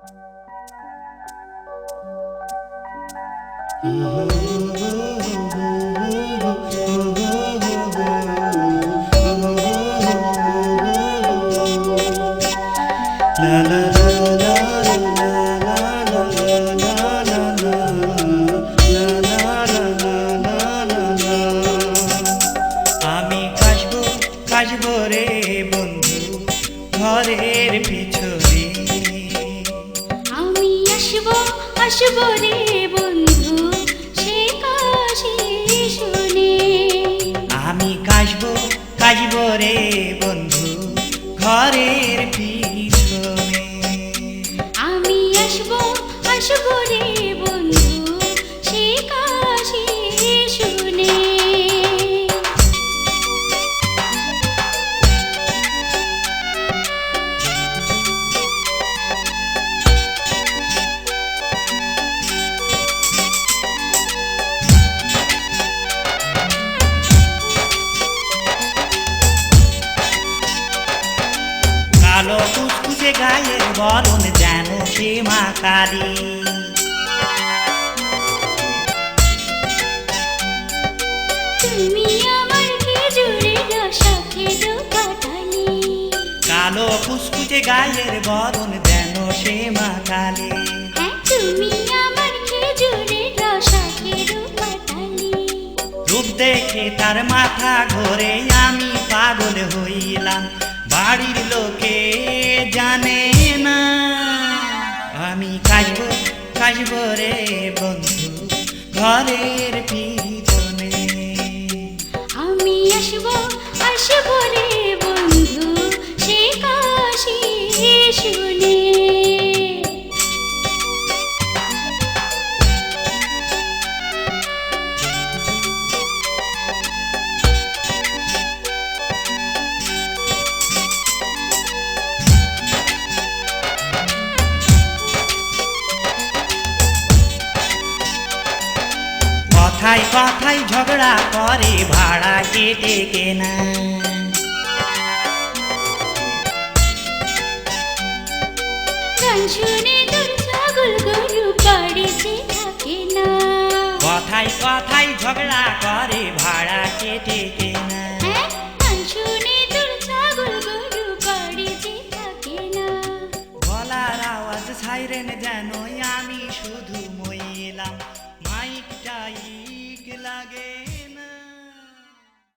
আমি কাশবো কাশবো রে বন্ধু ঘরের পিছনে। আসব আসব রে বন্ধু সে কাশি শুনে। আমি কাশবো কাশবো রে বন্ধু ঘরের পিছনে কালো কুচকুচে গায়ের বরণ যেন সে মা কালী কালো কুচকুচে গায়ের বরণ যেন সে মা কালী রূপ দেখে তার মাথা ঘোরে আমি পাগল হইলাম। বাড়ির লোকে রে বন্ধু ঘরের পিছনে। আমি আসব আসব রে বন্ধু সে কাশি কথায় কথায় ঝগড়া করে ভাড়া কেটে কেনা কথায় কথায় ঝগড়া করে ভাড়া কেটে কেনা গলার আওয়াজ সাইরেন যেন আমি শুধু